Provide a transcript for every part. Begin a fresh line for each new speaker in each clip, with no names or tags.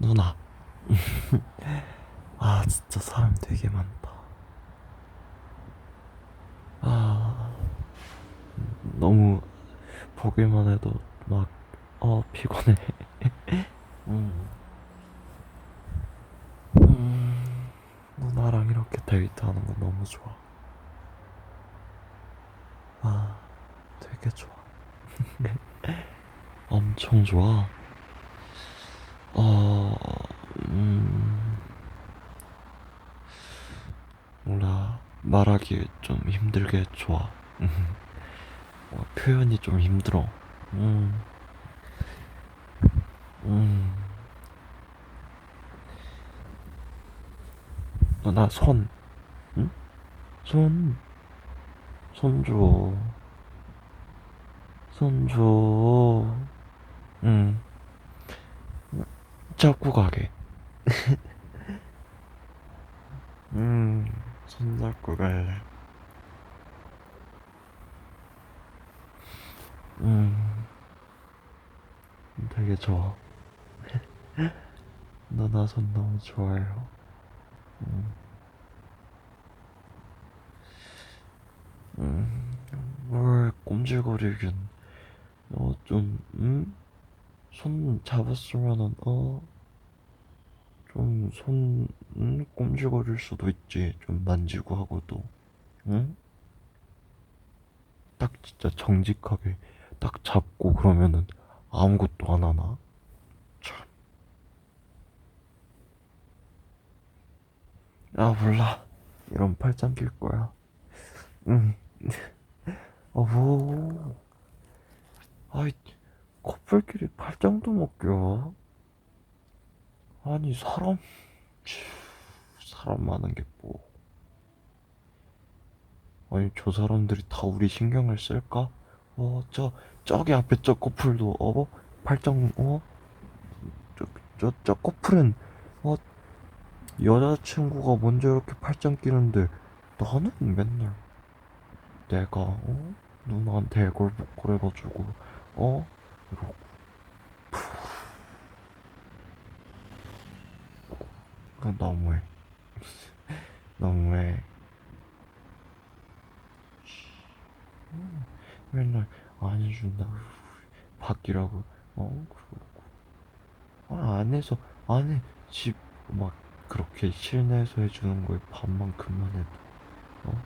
누나. 아, 진짜 사람 되게 많다. 아, 너무 보기만 해도 막, 어, 피곤해. 음. 음, 누나랑 이렇게 데이트하는 거 너무 좋아. 아, 되게 좋아. 엄청 좋아. 어, 몰라. 말하기 좀 힘들게 좋아. 음, 어, 표현이 좀 힘들어. 음, 음. 누나 손, 응? 손, 손 줘. 손 줘. 응. 잡고 가게. 음, 손 잡고 갈래. 음, 되게 좋아. 누나 손 너무 좋아요. 음, 음, 뭘 꼼질거리긴. 어, 좀, 음? 손 잡았으면은, 어? 좀 손, 음? 꼼질거릴 수도 있지. 좀 만지고 하고도. 응? 딱 진짜 정직하게 딱 잡고 그러면은 아무것도 안 하나? 참. 아, 몰라. 이런 팔짱 낄 거야. 응. 어, 뭐. 아이, 커플끼리 팔짱도 못 껴. 아니, 사람, 치, 사람 많은 게 뭐. 아니, 저 사람들이 다 우리 신경을 쓸까? 어, 저, 저기 앞에 저 커플도, 어, 팔짱, 어? 저, 저, 저 커플은, 어, 여자친구가 먼저 이렇게 팔짱 끼는데, 나는 맨날, 내가, 어? 누나한테 애걸 복걸해가지고, 어? 이러고. 아, 너무해. 너무해. 음, 맨날 안 해준다. 바뀌라고. 어, 그러고. 아, 안에서, 안에 집, 막, 그렇게 실내에서 해주는 거에 반만큼만 해도, 어?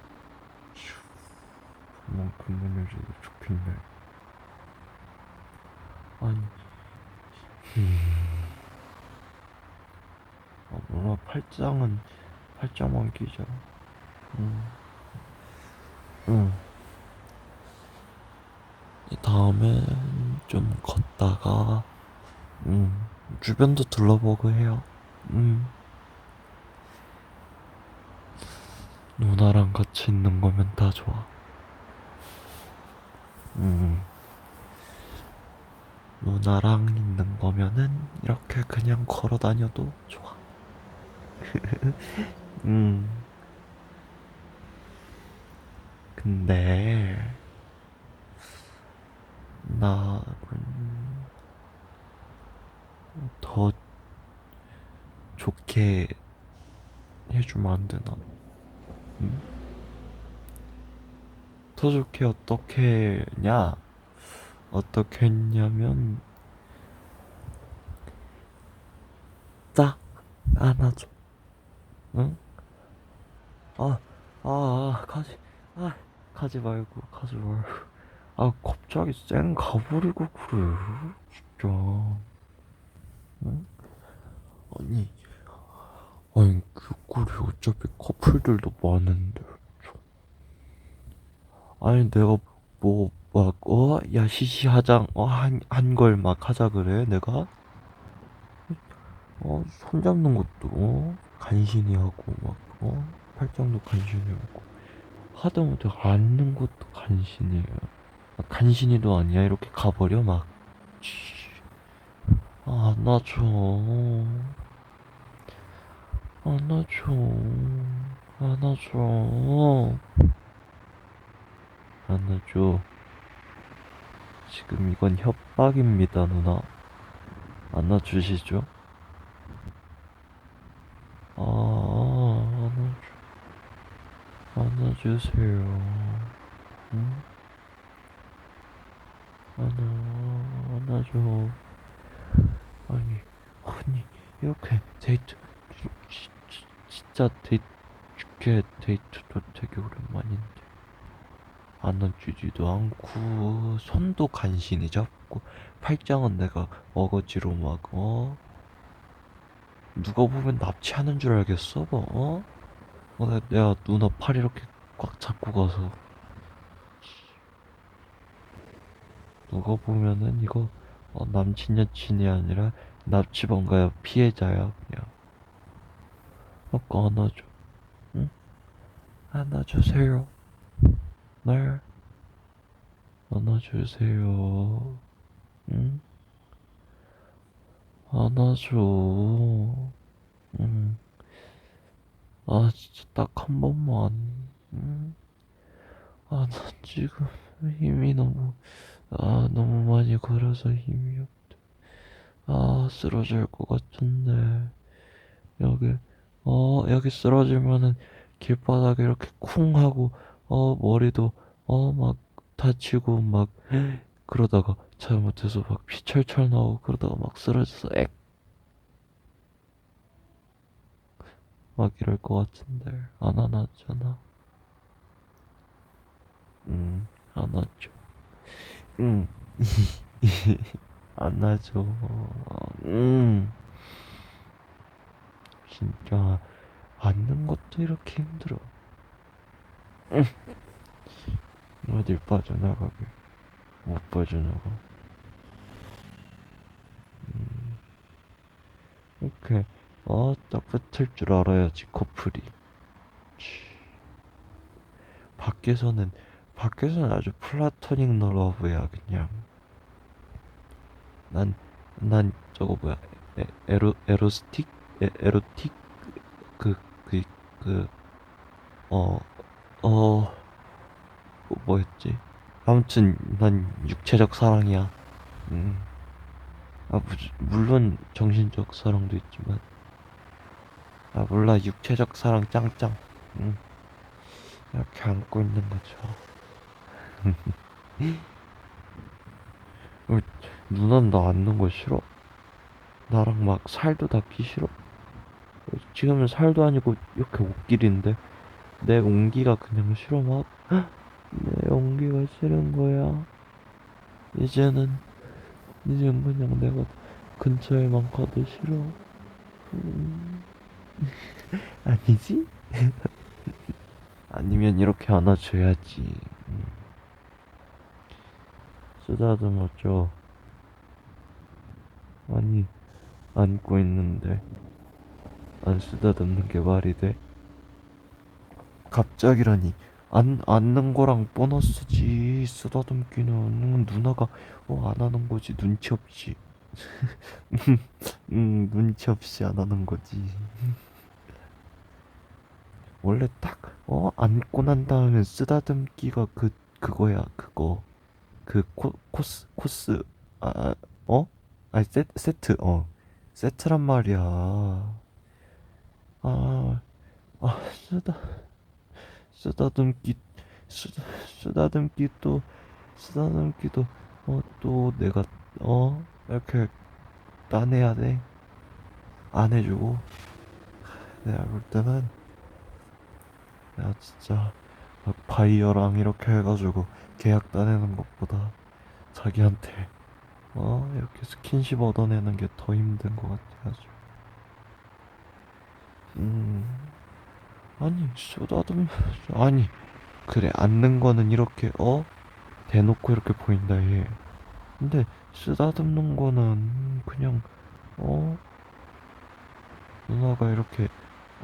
휴, 반만큼만 해줘도 좋겠네. 아니, 음. 아, 몰라, 팔짱은, 팔짱만 끼자. 응, 응. 이 다음에 좀 걷다가, 음, 주변도 둘러보고 해요. 음, 누나랑 같이 있는 거면 다 좋아. 음, 누나랑 있는 거면은 이렇게 그냥 걸어 다녀도 좋아. 음, 근데, 나는 더 좋게 해주면 안 되나? 응? 더 좋게 어떻게 했냐? 어떻게 했냐면, 딱 안아줘. 응? 아, 아, 아, 가지, 아, 가지 말고, 가지 말고. 아, 갑자기 쌩 가버리고 그래. 진짜. 응? 아니, 아니, 그 꼴이 어차피 커플들도 많은데. 참. 아니, 내가 뭐, 막, 어? 야, 시시하장, 어, 한, 한 걸 막 하자 그래, 내가? 어, 손 잡는 것도, 어? 간신히 하고, 막, 어? 팔짱도 간신히 하고. 하다못해 앉는 것도. 아, 간신히도 아니야, 이렇게 가버려, 막. 치. 아, 안아줘. 안아줘. 안아줘. 안아줘. 지금 이건 협박입니다, 누나. 안아주시죠? 안아주세요. 응? 안아, 안아줘. 아니, 아니, 이렇게 데이트, 지- 지- 진짜 데이트, 죽게 데이트도 되게 오랜만인데. 안아주지도 않고, 손도 간신히 잡고, 팔짱은 내가 어거지로 막, 어? 누가 보면 납치하는 줄 알겠어, 뭐, 어? 어, 내- 내가 누나 팔 이렇게 꽉 잡고 가서 누가 보면은 이거 어, 남친 여친이 아니라 납치범가야 피해자야 그냥. 아까 안아줘. 응? 안아주세요. 날 안아주세요. 응? 안아줘. 응 아, 진짜 딱 한 번만. 음. 아, 나 지금 힘이 너무, 아, 너무 많이 걸어서 힘이 없다. 아, 쓰러질 것 같은데. 여기, 어, 여기 쓰러지면은 길바닥에 이렇게 쿵 하고, 어, 머리도, 어, 막 다치고, 막, 그러다가 잘못해서 막 피 철철 나오고, 그러다가 막 쓰러져서 액! 막 이럴 것 같은데 안 안았잖아. 응, 안았죠. 응, 안아줘. 응. 진짜 앉는 것도 이렇게 힘들어. 응. 어딜 빠져나가게 못 빠져나가. 음, 이렇게 어, 딱 붙을 줄 알아야지 커플이. 치. 밖에서는 밖에서는 아주 플라토닉 러브야 그냥. 난 난 저거 뭐야 에, 에로 에로스틱 에, 에로틱 그 그 그 어 어 뭐였지? 아무튼 난 육체적 사랑이야. 음. 아 무, 물론 정신적 사랑도 있지만 아 몰라 육체적 사랑 짱짱. 음. 이렇게 안고 있는 거죠. 어, 누난 나 안는 거 싫어. 나랑 막 살도 닿기 싫어. 지금은 살도 아니고 이렇게 옷길인데 내 온기가 그냥 싫어 막. 내 온기가 싫은 거야. 이제는 이젠 그냥 내가 근처에만 가도 싫어. 음. 아니지? 아니면 이렇게 안아줘야지. 음. 쓰다듬어줘. 아니, 안고 있는데. 안 쓰다듬는 게 말이 돼? 갑자기라니. 안, 안는 거랑 보너스지. 쓰다듬기는 누나가 어, 안 하는 거지. 눈치 없이. 음, 눈치 없이 안 하는 거지. 원래 딱, 어, 안고 난 다음에 쓰다듬기가 그, 그거야, 그거. 그 코, 코스, 코스, 아, 어? 아니, 세, 세트, 어. 세트란 말이야. 아, 아, 쓰다, 쓰다듬기, 쓰다, 쓰다듬기 또, 쓰다듬기도, 어, 또 내가, 어, 이렇게 따내야 돼. 안 해주고. 내가 볼 때는, 내가 진짜, 막 바이어랑 이렇게 해가지고 계약 따내는 것보다 자기한테, 어, 이렇게 스킨십 얻어내는 게 더 힘든 것 같아가지고. 음, 아니, 쓰다듬, 아니, 그래, 앉는 거는 이렇게, 어? 대놓고 이렇게 보인다, 얘. 근데, 쓰다듬는 거는 그냥, 어? 누나가 이렇게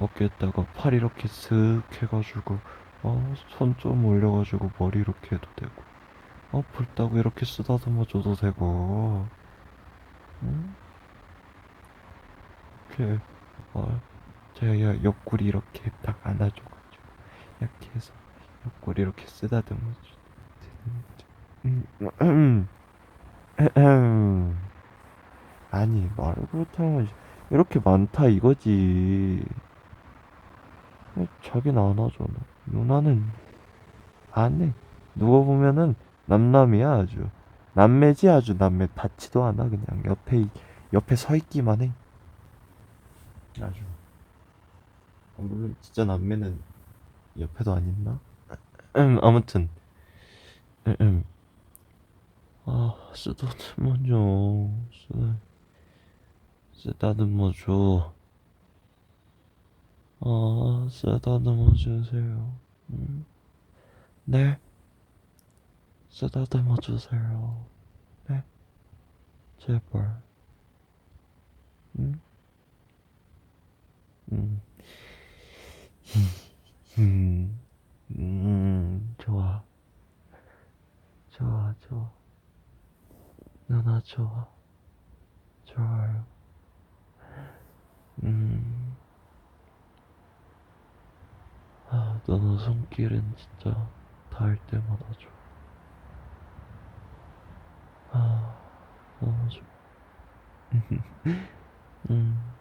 어깨에다가 팔 이렇게 슥 해가지고, 어? 손 좀 올려가지고 머리 이렇게 해도 되고, 어? 불따고 이렇게 쓰다듬어 줘도 되고, 응? 이렇게, 어? 제가 야- 옆구리 이렇게 딱 안아줘가지고, 이렇게 해서 옆구리 이렇게 쓰다듬어 주 음, 음, 음. 아니, 그렇다. 이렇게 많다 이거지. 자기는 안 하잖아. 누나는 안 해. 누워 보면은 남남이야 아주. 남매지 아주 남매 닿지도 않아 그냥 옆에 옆에 서 있기만 해. 아주. 아, 물론 진짜 남매는 옆에도 안 있나? 음, 아무튼 음, 음. 아 쓰다듬어 줘 쓰다 쓰다듬어 줘. 아 쓰다듬어 주세요. 음. 네. 쓰다듬어 주세요. 네. 제발. 응? 음. 음. 음. 좋아. 좋아, 좋아. 누나 좋아. 좋아요. 음. 아, 누나 손길은 진짜 닿을 때마다 좋아. 아, 너무 좋아. 음.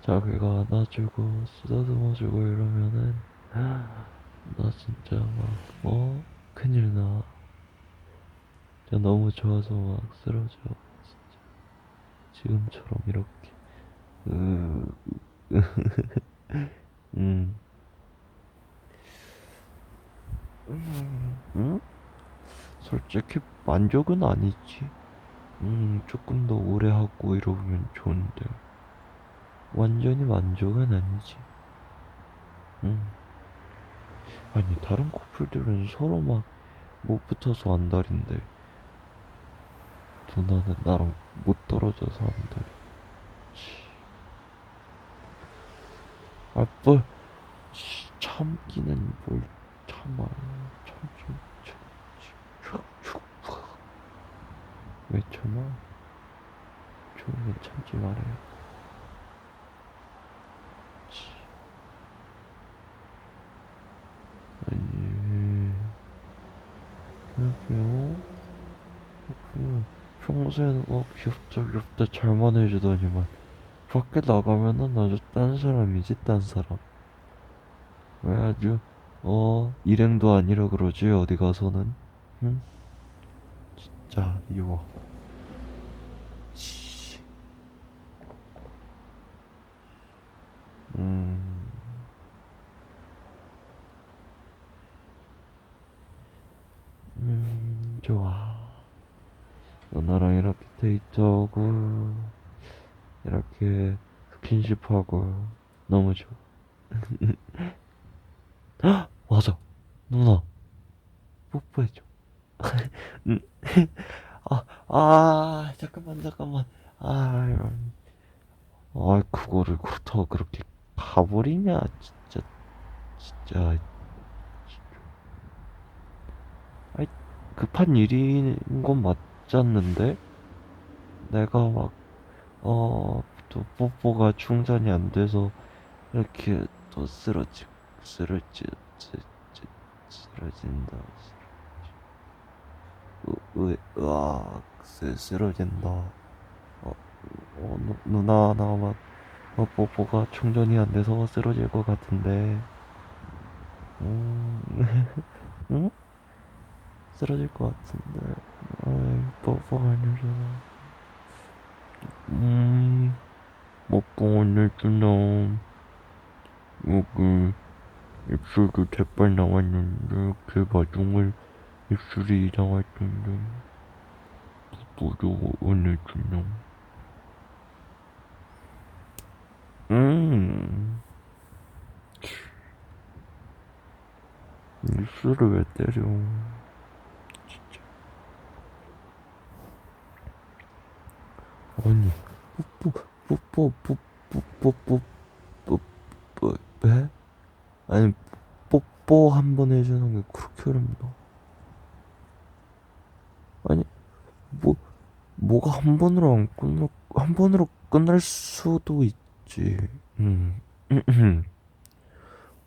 자기가 안아주고 쓰다듬어주고 이러면은 나 진짜 막 어? 큰일 나. 진짜 너무 좋아서 막 쓰러져. 진짜. 지금처럼 이렇게. 으, 음. 솔직히 만족은 아니지. 음, 조금 더 오래 하고 이러면 좋은데. 완전히 만족은 아니지. 음. 아니, 다른 커플들은 서로 막 못 붙어서 안달인데. 누나는 나랑 못 떨어져서 안달이. 치. 아, 뭘, 치, 참기는 뭘 참아. 참지, 참, 참, 참. 왜 참아? 좋으면 참지 말아요. 치. 아니, 그래요? 그, 평소에는 어, 귀엽다, 귀엽다, 잘만 해주더니만, 밖에 나가면은 아주 딴 사람이지, 딴 사람. 왜 아주, 어, 일행도 아니라 그러지, 어디 가서는. 응? 진짜, 이거. 씨. 음. 음, 좋아. 너 나랑 이렇게 데이트하고, 이렇게 스킨십하고, 너무 좋아. 헉! 맞아. 누나. 뽀뽀해줘. 음. 아, 아, 잠깐만, 잠깐만. 아. 아, 그거를 그렇다고 그렇게 가버리냐, 진짜, 진짜. 아이, 급한 일인 건 맞았는데? 내가 막, 어, 또 뽀뽀가 충전이 안 돼서, 이렇게 또 쓰러지, 쓰러지, 쓰러진다. 으, 으, 쓰, 쓰러진다. 어, 어, 누, 누나, 나 막, 어, 뽀뽀가 충전이 안 돼서 쓰러질 것 같은데. 음, 응? 쓰러질 것 같은데. 아이, 뽀뽀가 아니잖아. 음, 뽀뽀 아니잖아. 여기, 입술도 대빨 나왔는데, 그 마중을 입술이 이상했던데. 뽀뽀도 아니잖아. 음, 입술을 왜 때려? 진짜. 아니, 뽀뽀, 뽀뽀, 뽀뽀, 뽀뽀, 뽀뽀, 뽀뽀, 왜? 아니, 뽀뽀 한 번 해주는 게 그렇게 어렵나? 아니, 뭐, 뭐가 한 번으로 안 끝나, 한 번으로 끝날 수도 있지. 음,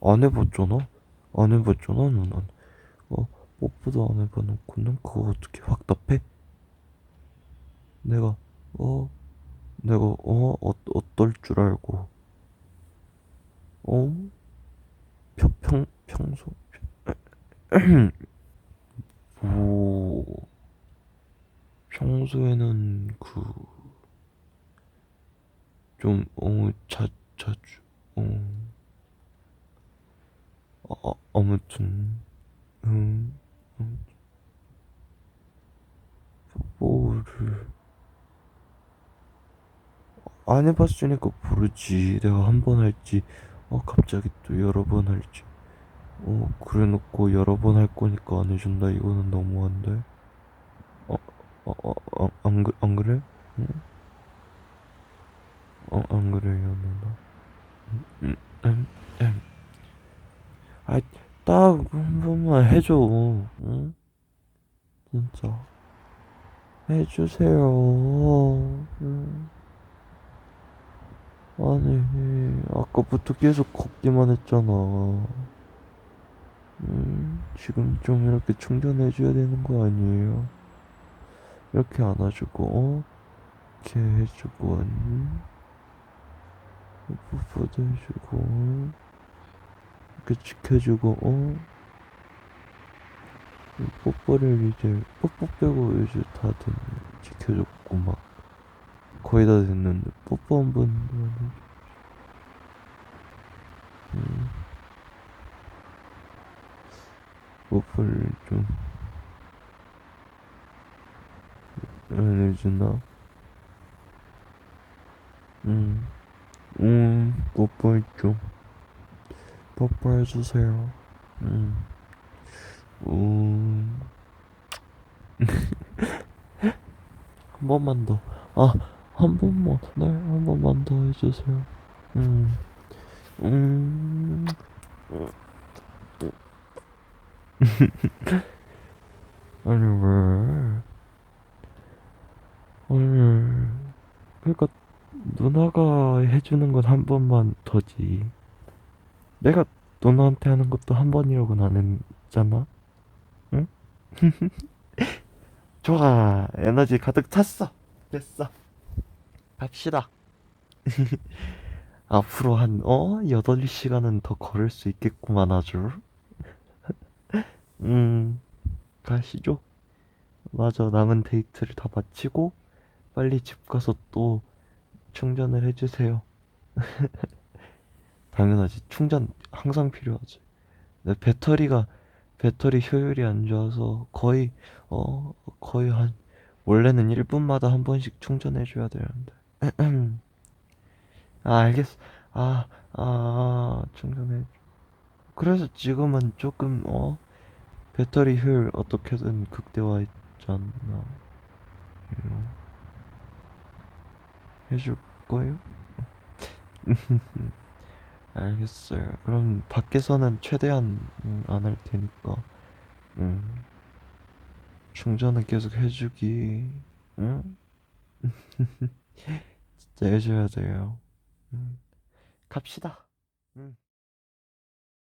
안 해봤잖아? 안 해봤잖아, 누난. 어, 뽀뽀도 안 해봐놓고는 그거 어떻게 확답해? 내가, 어, 내가, 어, 어, 어떨 줄 알고. 어? 평, 평, 평소. 뭐 평소에는 그 좀 어 자 자주 어. 어, 아무튼 음, 음 뽀뽀를 안 해봤으니까 모르지. 내가 한 번 할지 어 갑자기 또 여러 번 할지 어 그래 놓고 여러 번 할 거니까 안 해준다 이거는 너무한데 어 어어안 그, 안 그래? 응? 어 안 그래요 누나 음, 음, 음. 아 딱 한 번만 해줘 응? 진짜 해주세요 응. 아니 아까부터 계속 걷기만 했잖아 음, 지금 좀 이렇게 충전해줘야 되는 거 아니에요? 이렇게 안아주고, 어? 이렇게 해주고, 음? 뽀뽀도 해주고, 어? 이렇게 지켜주고, 어? 이 뽀뽀를 이제, 뽀뽀 빼고 이제 다 됐네. 지켜줬고, 막. 거의 다 됐는데, 뽀뽀 한 해줘. 음. 뽀뽀를 좀, 안 해주나? 음, 음, 뽀뽀해줘. 뽀뽀 해주세요. 음, 음. 한 번만 더. 아, 한 번만. 네, 한 번만 더 해주세요. 음, 음. 아니, 왜? 아니, 그러니까 누나가 해주는 건 한 번만 더지. 내가 누나한테 하는 것도 한 번이라고는 안 했잖아? 응? 좋아, 에너지 가득 찼어. 됐어. 갑시다. 앞으로 한, 어? 8시간은 더 걸을 수 있겠구만, 아주. 음, 가시죠. 맞아, 남은 데이트를 다 마치고, 빨리 집 가서 또 충전을 해주세요. 당연하지. 충전 항상 필요하지. 내 배터리가, 배터리 효율이 안 좋아서 거의, 어, 거의 한, 원래는 1분마다 한 번씩 충전해줘야 되는데. 아, 알겠어. 아, 아, 충전해. 그래서 지금은 조금, 어, 배터리 효율 어떻게든 극대화했잖아. 음, 해줄 거예요? 알겠어요. 그럼 밖에서는 최대한 음, 안할 테니까. 음, 충전은 계속 해주기. 응? 진짜 해줘야 돼요. 음, 갑시다. 음.